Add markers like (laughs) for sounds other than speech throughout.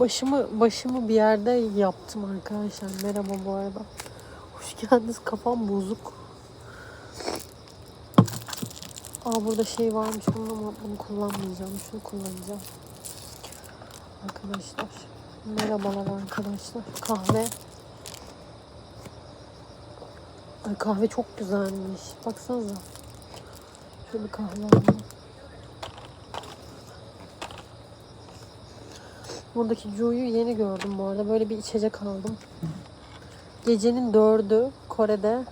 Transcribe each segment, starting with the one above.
Başımı başımı bir yerde yaptım arkadaşlar. Merhaba bu arada. Hoş geldiniz. Kafam bozuk. Aa burada şey varmış bunun ama bunu kullanmayacağım. Şunu kullanacağım. Arkadaşlar. Merhabalar arkadaşlar. Kahve. Ay kahve çok güzelmiş. Baksanıza. Şöyle kahve alayım. Buradaki Ju'yu yeni gördüm bu arada. Böyle bir içecek aldım. Gecenin dördü Kore'de.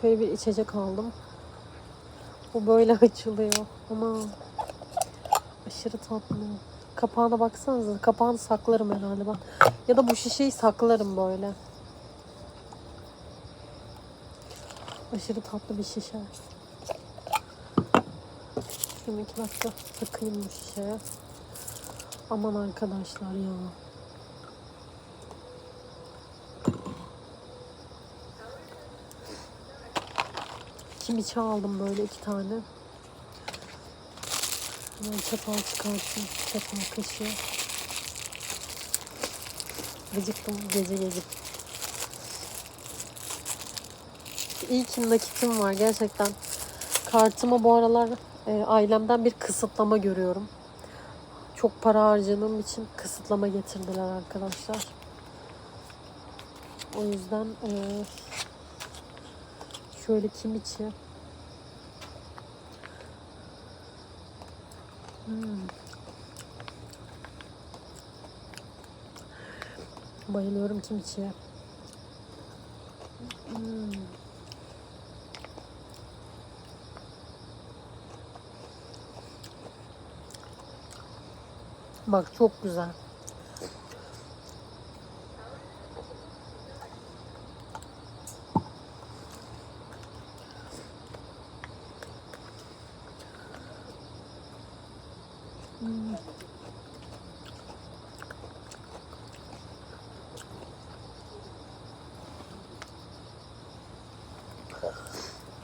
Şöyle bir içecek aldım. Bu böyle (laughs) açılıyor. Ama aşırı tatlı. Kapağına baksanıza. Kapağını saklarım herhalde ben. Ya da bu şişeyi saklarım böyle. Aşırı tatlı bir şişe. İki dakika takayım bu şişeye. Aman arkadaşlar ya. Kimiçi aldım böyle iki tane. Hemen çatal çıkartayım. Çatal kaşığı. Gıcıktım gece gece. İyi ki nakitim var gerçekten. Kartıma bu aralar e, ailemden bir kısıtlama görüyorum. Çok para harcadığım için kısıtlama getirdiler arkadaşlar. O yüzden e, şöyle kimiçi. Hmm. Bayılıyorum kimiçiye. Hmm. Bak çok güzel.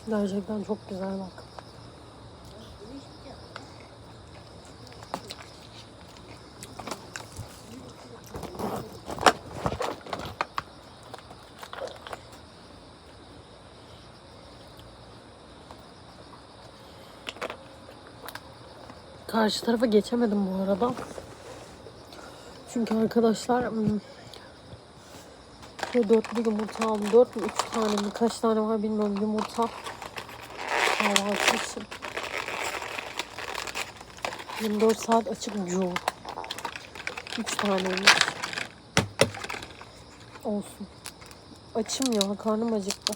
Gerçekten çok güzel bak. Karşı tarafa geçemedim bu arada. Çünkü arkadaşlar hmm, şöyle dörtlü yumurta aldım. Dört mü üç tane mi kaç tane var bilmiyorum yumurta. Kahvaltı için. 24 saat açık cu. 3 taneymiş. Olsun. Açım ya karnım acıktı.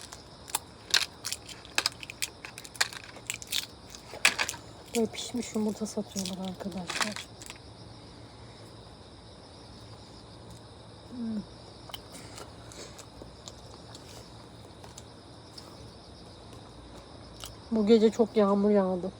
Böyle pişmiş yumurta satıyorlar arkadaşlar. Hmm. Bu gece çok yağmur yağdı.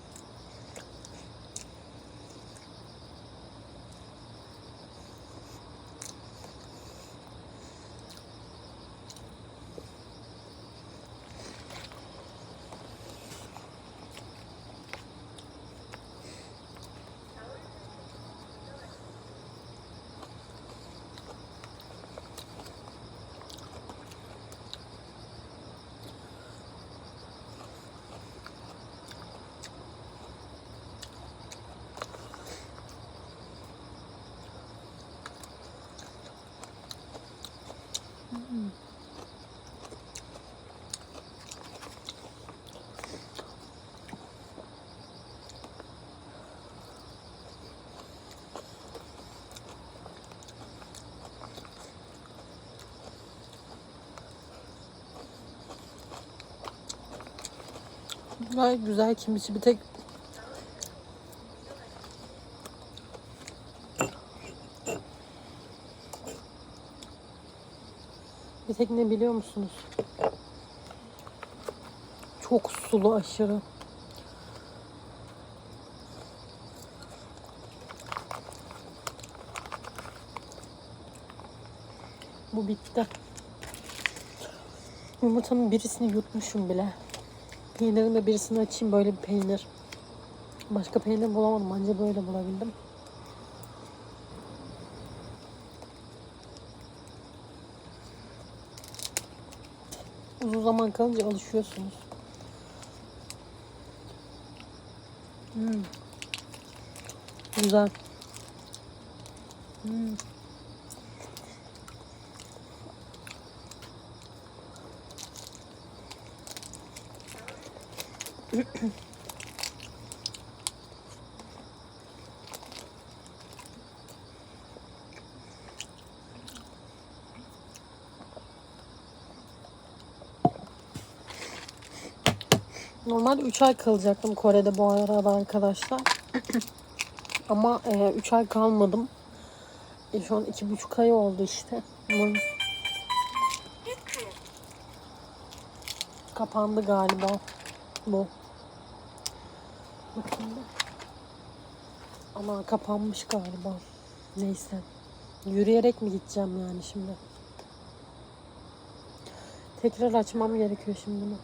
Gayet güzel kimisi bir tek bir tek ne biliyor musunuz? Çok sulu aşırı. Bu bitti. Yumurtanın birisini yutmuşum bile. Peynirin de birisini açayım böyle bir peynir. Başka peynir bulamadım. Anca böyle bulabildim. Uzun zaman kalınca alışıyorsunuz. Hmm. Güzel. Hmm. Normalde 3 ay kalacaktım Kore'de bu arada arkadaşlar. Ama 3 ay kalmadım. E, şu an 2,5 ay oldu işte. Kapandı galiba bu. Ama kapanmış galiba. Neyse. Yürüyerek mi gideceğim yani şimdi? Tekrar açmam gerekiyor şimdi bunu.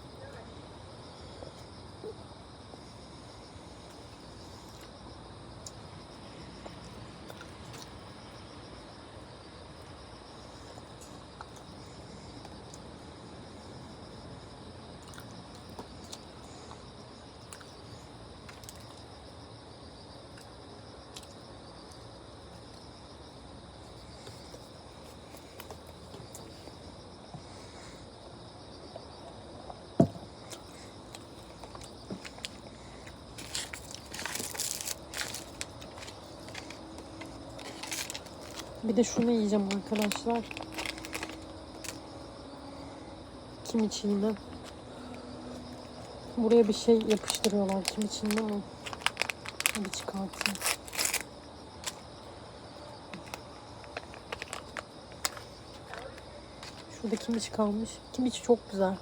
Bir de şunu yiyeceğim arkadaşlar. Kim içinde? Buraya bir şey yapıştırıyorlar kim içinde ama. Bir çıkartayım. Şurada kim içi kalmış. Kim içi çok güzel.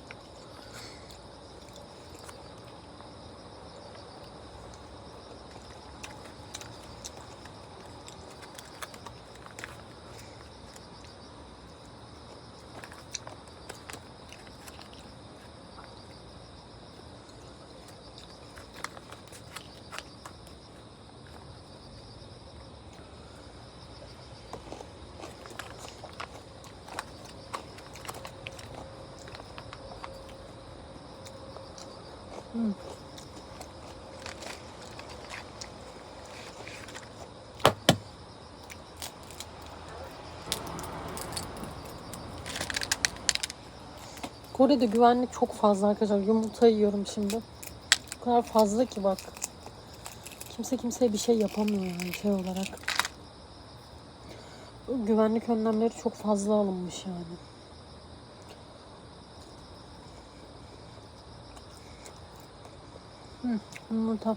Kore'de güvenlik çok fazla arkadaşlar. Yumurta yiyorum şimdi. O kadar fazla ki bak. Kimse kimseye bir şey yapamıyor yani şey olarak. Güvenlik önlemleri çok fazla alınmış yani. Hı, yumurta.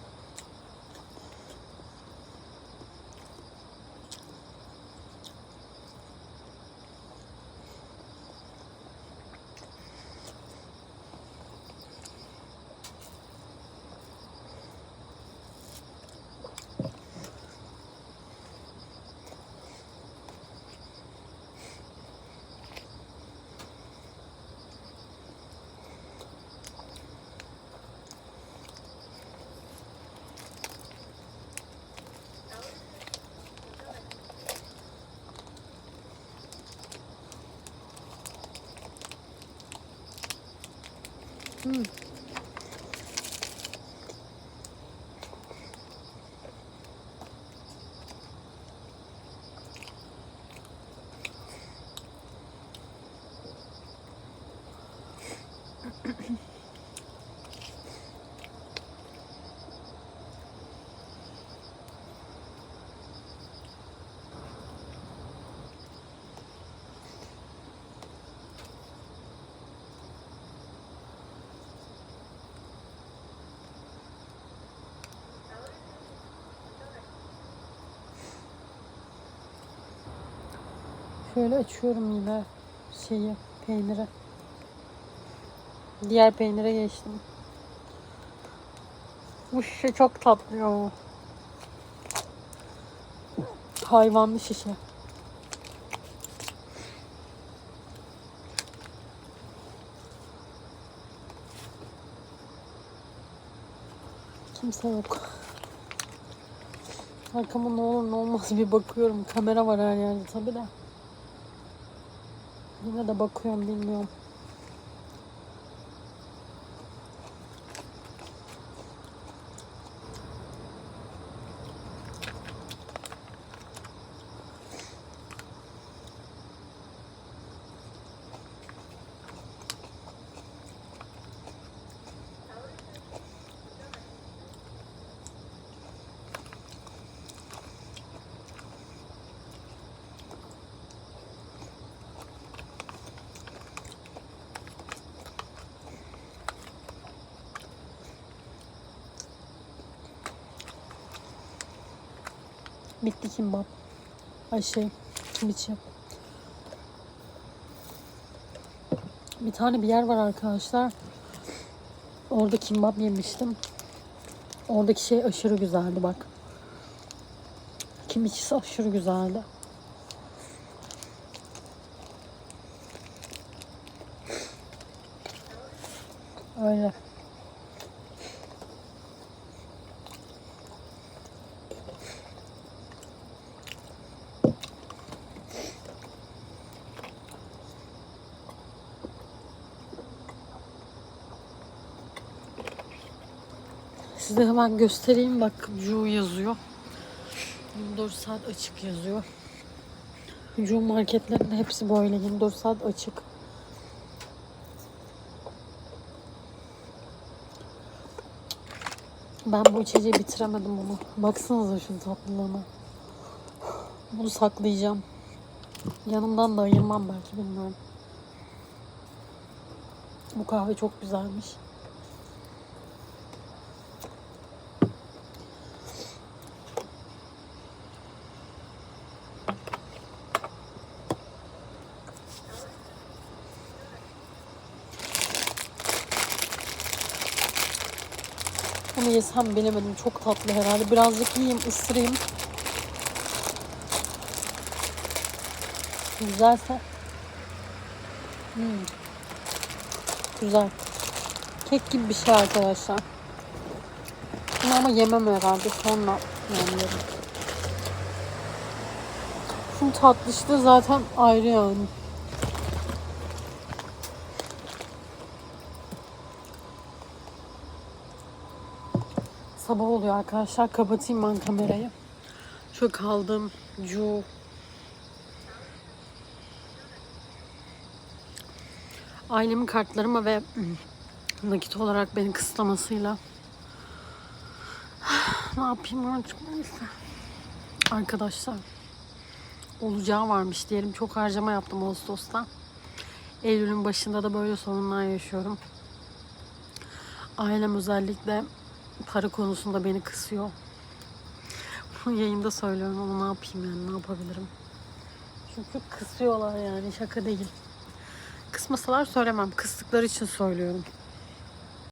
Hmm. Şöyle açıyorum yine şeyi, peyniri. Diğer peynire geçtim. Bu şişe çok tatlı ya. Hayvanlı şişe. Kimse yok. Arkama ne olur ne olmaz bir bakıyorum. Kamera var her yerde tabi de. Yine de bakıyorum bilmiyorum. Bitti kimbap. Ay şey, kimiçi. Bir tane bir yer var arkadaşlar. Orada kimbap yemiştim. Oradaki şey aşırı güzeldi bak. Kimiçisi aşırı güzeldi. Öyle. Size hemen göstereyim. Bak Cu yazıyor. 24 saat açık yazıyor. Cu marketlerinde hepsi böyle 24 saat açık. Ben bu içeceği bitiremedim bunu. Baksanıza şu tatlılığına. Bunu saklayacağım. Yanımdan da ayırmam belki bilmiyorum. Bu kahve çok güzelmiş. Bunu yesem bilemedim. Çok tatlı herhalde. Birazcık yiyeyim, ısırayım. Güzelse. Hmm. Güzel. Kek gibi bir şey arkadaşlar. Bunu ama yemem herhalde. Sonra yerim. Şunun tatlışlığı zaten ayrı yani. Sabah oluyor arkadaşlar. Kapatayım ben kamerayı. Şu kaldım. Cu. Ailemin kartlarıma ve (clears throat) nakit olarak beni kısıtlamasıyla (sighs) ne yapayım artık neyse. Arkadaşlar olacağı varmış diyelim. Çok harcama yaptım Ağustos'ta. Eylül'ün başında da böyle sorunlar yaşıyorum. Ailem özellikle para konusunda beni kısıyor. Bunu yayında söylüyorum ama ne yapayım yani ne yapabilirim. Çünkü kısıyorlar yani şaka değil. Kısmasalar söylemem. Kıstıkları için söylüyorum.